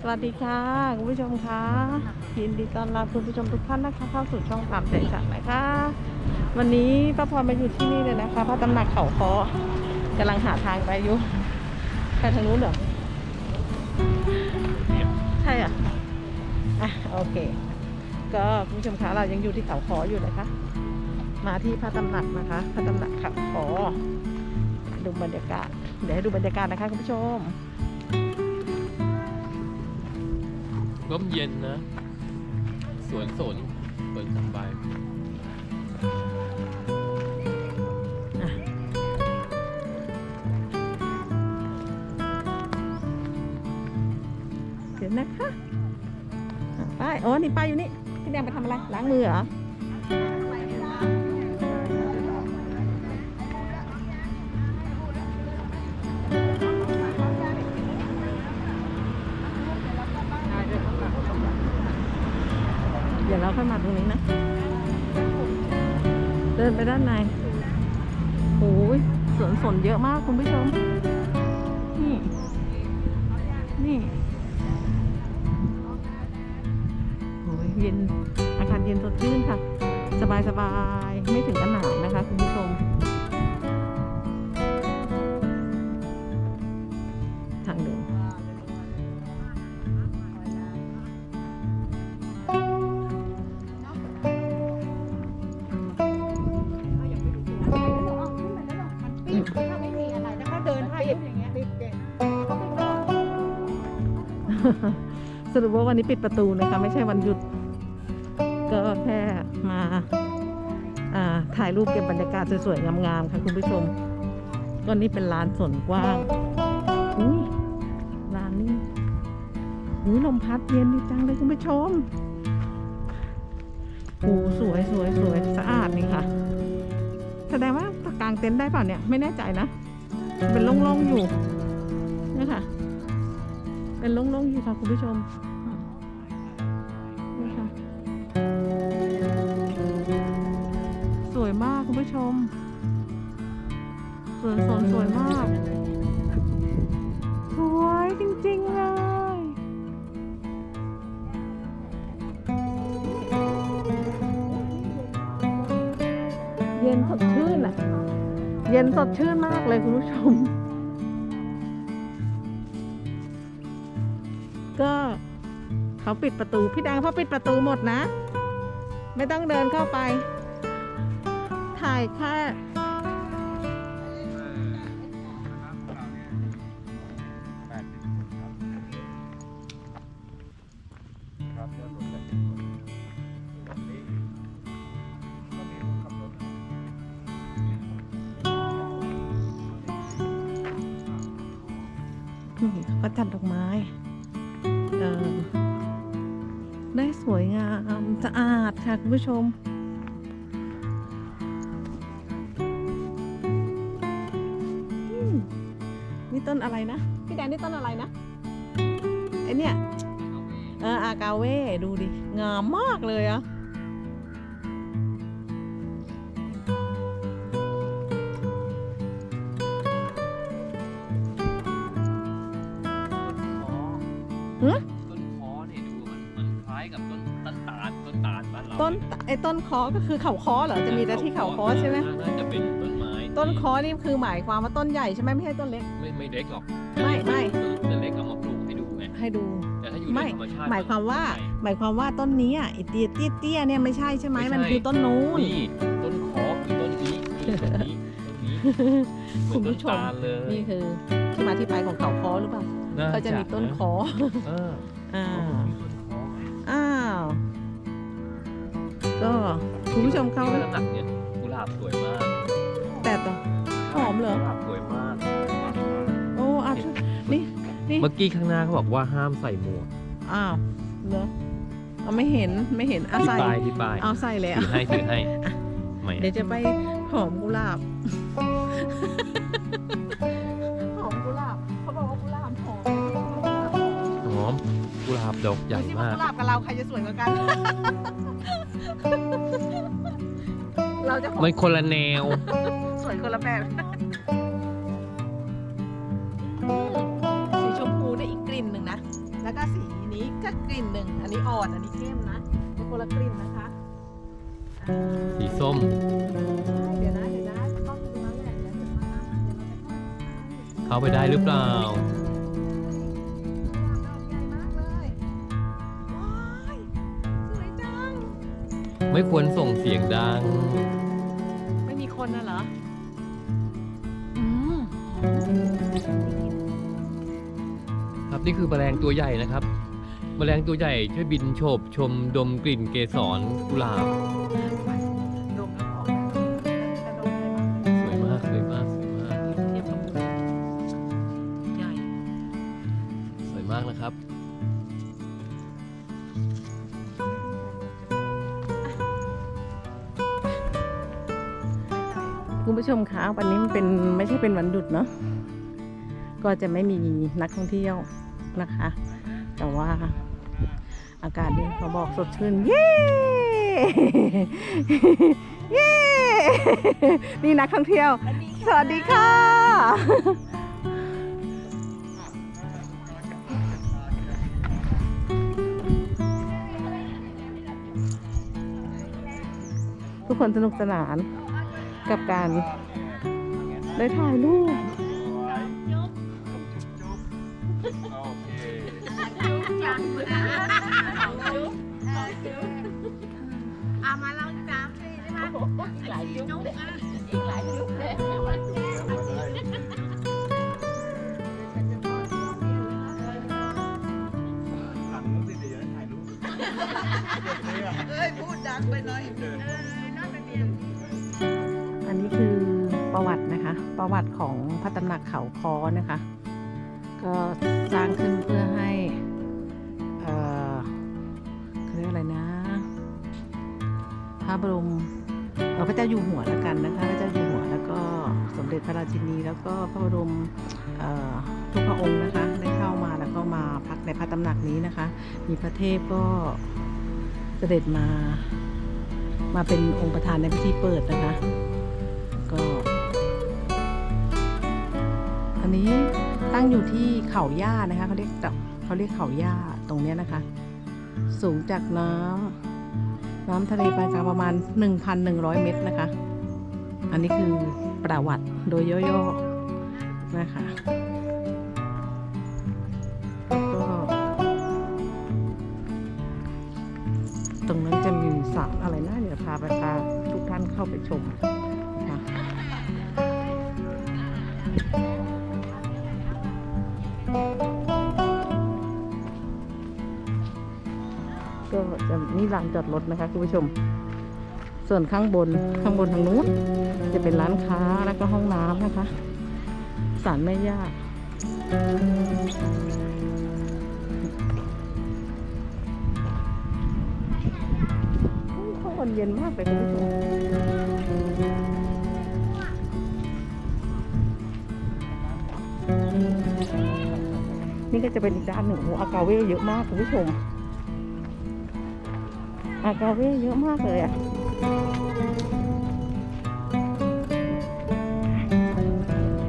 สวัสดีค่ะคุณผู้ชมคะยินดีต้อนรับคุณผู้ชมทุกท่านนะคะเข้าสู่ช่องตามใจฉันนะคะ วันนี้ป้าพรมาอยู่ที่นี่เลยนะคะพระตำหนักเขาคอกำลังหาทางไปอยู่ไปทางนู้นเหรอใช่อะอะโอเค ก็คุณผู้ชมคะเรายังอยู่ที่เขาคออยู่นะคะ มาที่พระตำหนักนะคะ พระตำหนักเขาคอดูบรรยากาศเดี๋ยวให้ดูบรรยากาศนะคะคุณผู้ชม ร่มเย็นนะ สวนสนสวนสบายเดี๋ยวนะคะป้ายอ๋อ นี่ป้ายอยู่นี่พี่แดงไปทำอะไร ล้างมือเหรอ ดี๋ยวเราค่อยมาตรงนี้นะ เดินไปด้านในโอ้ยสวนสนเยอะมากคุณผู้ชม นี่ นี่โอ้ยเย็น อากาศเย็นสดชื่นค่ะ สบายสบายไม่ถึงกันหนาวนะคะคุณผู้ชม สรุปว่าวันนี้ปิดประตูนะคะไม่ใช่วันหยุด ก็แค่มาถ่ายรูปเก็บบรรยากาศสวยๆงามๆค่ะคุณผู้ชม ก็นี่เป็นลานสวนกว้างอุ้ยลานนี้อุ้ยลมพัดเย็นดีจังเลยคุณผู้ชมโอ้สวยสวยสวยสะอาดนี่ค่ะ แสดงว่ากางเต็นท์ได้เปล่าเนี่ยไม่แน่ใจนะ เป็นโล่งๆอยู่นี่ค่ะเป็นโล่งๆอยู่ค่ะคุณผู้ชม มากคุณผู้ชม สวนสนสวยมาก สวยจริงๆเลยเย็นสดชื่นอะเย็นสดชื่นมากเลยคุณผู้ชม ก็เขาปิดประตู พี่แดงเขาปิดประตูหมดนะ ไม่ต้องเดินเข้าไป ถ่ายแค่นี่ก็จัดดอกไม้เออได้สวยงาม สะอาดค่ะคุณผู้ชม นี่ต้นอะไรนะ พี่แดนนี่ต้นอะไรนะไอเนี่ยเอออากาเว่ดูดิ งามมากเลยอะหึต้นคอเนี่ยดูมันมันคล้ายกับต้นต้นตาลต้นตาลบ้านเราต้นไอต้นคอก็คือเขาคอเหรอ จะมีแต่ที่เขาคอใช่ไหมน่าจะเป็นต้นไม้ต้นคอนี่คือหมายความว่าต้นใหญ่ใช่ไหมไม่ใช่ต้นเล็กไม่ ไม่เล็กหรอกไม่ไม่จะเล็กเอามาปลูกให้ดูไงให้ดู แต่ถ้าอยู่ไม่ในธรรมชาติหมายความว่าใหญ่หมายความว่าต้นนี้อะไอเตี้ยเตี้ยเตี้ยเนี่ยไม่ใช่ใช่ไหมไม่ใช่มันคือต้นนู้นนี่ต้นคอคือต้นนี้นี่ต้นนี้ต้นนี้เหมืคุอนณต้ผู้นชมตาลเลยนี่คือที่มาที่ไปของเขาคอหรือเปล่าน่าก็จะมีต้นคอเอออ่ามีต้นคออ้าวก็คุณผู้ชมเขาที่ว่าน้ำหนักเนี่ยกุหลาบสวยมากแต่ต่อหอมเหรอกุหลาบสวยมาก เมื่อกี้ข้างหน้าเขาบอกว่าห้ามใส่หมวกอ้าวเหรอเอาไม่เห็นไม่เห็นอาที่ใส่ปลายที่ปลายเอาใส่แล้ว ถือให้ถือให้ไม่เดี๋ยวจะไปหอมกุหลาบ หอมกุหลาบ เขาบอกว่ากุหลาบหอมหอมกุหลาบดอกใหญ่ดูสิว่มากกุหลาบกับเราใครจะสวยกว่ากัน เราจะหอมมันคนละแนว สวยคนละแบบ กลิ่นหนึ่ง อันนี้อ่อน อันนี้เข้มนะเป็นคนละกลิ่นนะคะสีส้ม เดี๋ยวนะเดี๋ยวนะต้องดูนะแหละเดี๋ยวจะมาเดี๋ยวเราจะเข้าไปได้หรือเปล่า ดอกใหญ่มากเลยว้ายสวยจัง ไม่ควรส่งเสียงดัง ไม่มีคนน่ะเหรอ อืม ครับนี่คือแมลงตัวใหญ่นะครับแมลงตัวใหญ่ช่วยบินโฉบชมดมกลิ่นเกสรกุหลาบ สวยมากสวยมากสวยมากใหญ่สวยมากนะครับ คุณผู้ชมคะวันนี้มันเป็นไม่ใช่เป็นวันหยุดเนาะก็จะไม่มีนักท่องเที่ยวนะคะ แต่ว่า อากาศดีเขาบอกสดชื่น เย้ เย้ นี่นักท่องเที่ยว สวัสดีค่ะ ทุกคนสนุกสนานกับการได้ถ่ายรูป เอามาลองจามสิได้ไหมอีกหลายยุคอีกหลายยุคเลยหลันู้นสิเดี๋ยวจะถ่ายรูปเอ้ยพูดดังไปหน่อยอันนี้คือประวัตินะคะ ประวัติของพระตำหนักเขาคอนะคะ ก็สร้างขึ้นเพื่อให้ รียกอะไรนะ พระบรมพระเจ้าอยู่หัวแล้วกันนะคะพระเจ้าอยู่หัวแล้วก็สมเด็จพระราชินี แล้วก็พระบรมทุกพระองค์นะคะได้เข้ามาแล้วก็มาพักในพระตำหนักนี้นะคะ มีพระเทพก็เสด็จมามาเป็นองค์ประธานในพิธีเปิดนะคะ ก็ อันนี้ตั้งอยู่ที่เขาย่านะคะเขาเรียกเขาเรียกเขาย่าตรงเนี้ยนะคะ สูงจากน้ำน้ำทะเลปานกลางประมาณ 1,100 เมตรนะคะ อันนี้คือประวัติโดยย่อๆนะคะก็ตรงนั้นจะมีสระอะไรนะเดี๋ยวพาไปพาทุกท่านเข้าไปชม นี่ลานจอดรถนะคะคุณผู้ชม ส่วนข้างบนข้างบนทางนู้นจะเป็นร้านค้าแล้วก็ห้องน้ำนะคะสารแม่ย่าอุ๊ยข้างบนเย็นมากเลยคุณผู้ชมนี่ก็จะเป็นอีกด้านหนึ่งโอ้อากาเว่เยอะมากคุณผู้ชม อากาเว่เยอะมากเลยอะ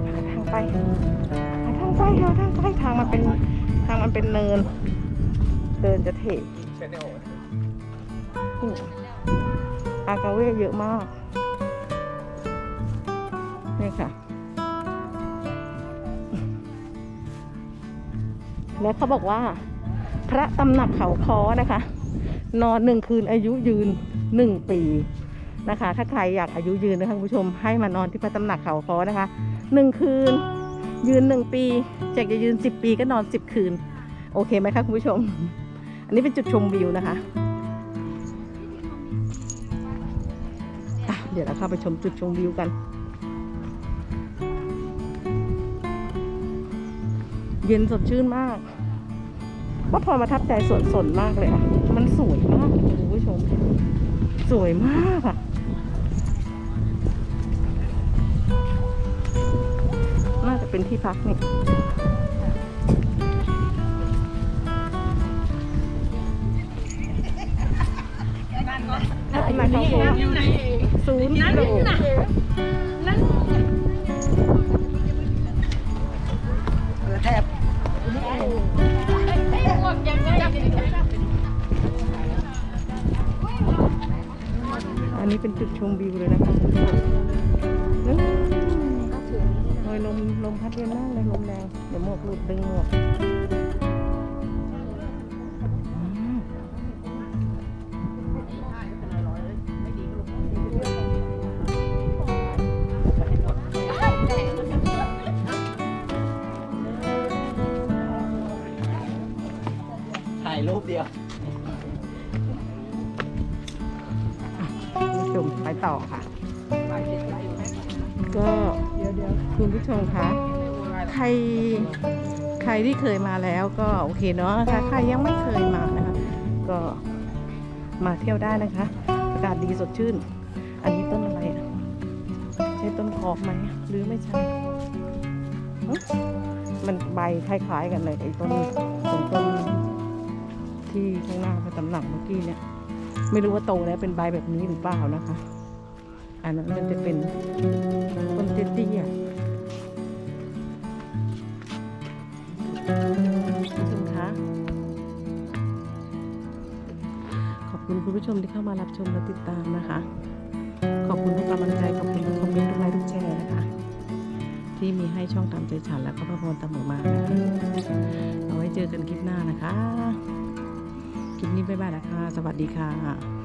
หาทางไปหาทางไปหาทางไปทางมันเป็นทางมันเป็นเนิน เดินจะเถะอืมอากาเว่เยอะมาก นี่ค่ะ แล้วเขาบอกว่า พระตำหนักเขาคอนะคะ นอนหนึ่งคืนอายุยืนหนึ่งปีนะคะ ถ้าใครอยากอายุยืนนะคะคุณผู้ชมให้มานอนที่พระตำหนักเขาคอนะคะหนึ่งคืน ยืนหนึ่งปีอยากจะยืนสิบปีก็นอนสิบคืน โอเคไหมคะคุณผู้ชม อันนี้เป็นจุดชมวิวนะคะเดี๋ยวเราเข้าไปชมจุดชมวิวกัน เย็นสดชื่นมาก ว่าพอมาทับใจสวนสนมากเลยอะ มันสวยมากเลยคุณผู้ชม สวยมากอะน่าจะเป็นที่พักนี่นั่นเขาศูนย์กิโลพวกยังไอันนี้เป็นจุดชมวิวเลยนะคะคุณผู้ชมนึกลอยลมลมพัดเย็นมากเลยลมแรงเดี๋ยวหมวกหลุดดึงหมวก ผู้ชมไปต่อค่ะ ก็คุณผู้ชมคะใครใครที่เคยมาแล้วก็โอเคเนาะถ้าใครยังไม่เคยมานะคะ ก็มาเที่ยวได้นะคะอากาศดีสดชื่น อันนี้ต้นอะไรอะใช่ต้นคอกไหมหรือไม่ใช่มันใบคล้ายๆกันเลยไอ้ต้นต้นต้นที่ข้างหน้าพระตำหนักเมื่อกี้เนี่ย ไม่รู้ว่าโตแล้วเป็นใบแบบนี้หรือเปล่านะคะ อันนั้นมันจะเป็นต้นเตี้ยๆคุณผู้ชมคะ ขอบคุณคุณผู้ชมที่เข้ามารับชมและติดตามนะคะ ขอบคุณทุกกำลังใจ ขอบคุณทุกคอมเมนต์ทุกไลค์ทุกแชร์นะคะ ที่มีให้ช่องตามใจฉันและก็พระพรตามหมู่มานะคะ เอาไว้เจอกันคลิปหน้านะคะ ลิปนี้ไปบ้ายนะคะ สวัสดีค่ะ